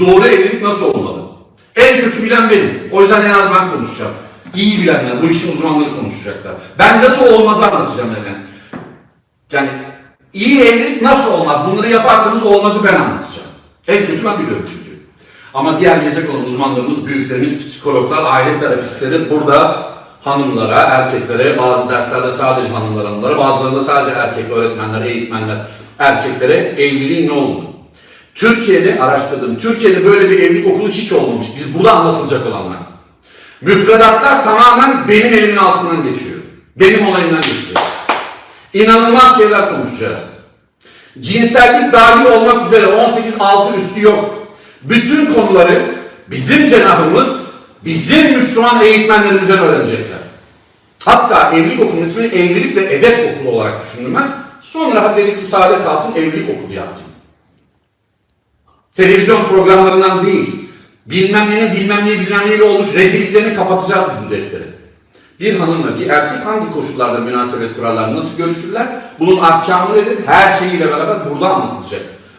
doğru evlilik nasıl olmalı? En kötü bilen benim. O yüzden en az ben konuşacağım. İyi bilenler, bu işin uzmanları konuşacaklar. Ben nasıl olmazı anlatacağım yani. Yani iyi evlilik nasıl olmaz? Bunları yaparsanız olmazı ben anlatacağım. En kötü ben biliyorum çünkü. Ama diğer gelecek olan uzmanlarımız, büyüklerimiz, psikologlar, aile terapistleri burada hanımlara, erkeklere, bazı derslerde sadece hanımlar, hanımlara, bazılarında sadece erkek öğretmenler, eğitmenler, erkeklere evliliğin ne olduğunu. Türkiye'de araştırdım. Türkiye'de böyle bir evlilik okulu hiç olmamış. Biz burada anlatılacak olanlar. Müfredatlar tamamen benim elimin altından geçiyor. Benim olayımdan geçiyor. İnanılmaz şeyler konuşacağız. Cinsellik dahil olmak üzere 18 altı üstü yok. Bütün konuları bizim cenahımız, bizim Müslüman eğitmenlerimizden öğrenecekler. Hatta evlilik okulunun ismini evlilik ve edep okulu olarak düşündüm ben. Sonra dedik ki sade kalsın evlilik okulu yaptım. Televizyon programlarından değil, bilmem nenin bilmem neyi bilmem neyle olmuş rezilliklerini kapatacağız biz defteri. Bir hanımla bir erkek hangi koşullarda münasebet kurarlar, nasıl görüşürler, bunun ahkamı nedir, her şeyiyle beraber burada anlatılacak.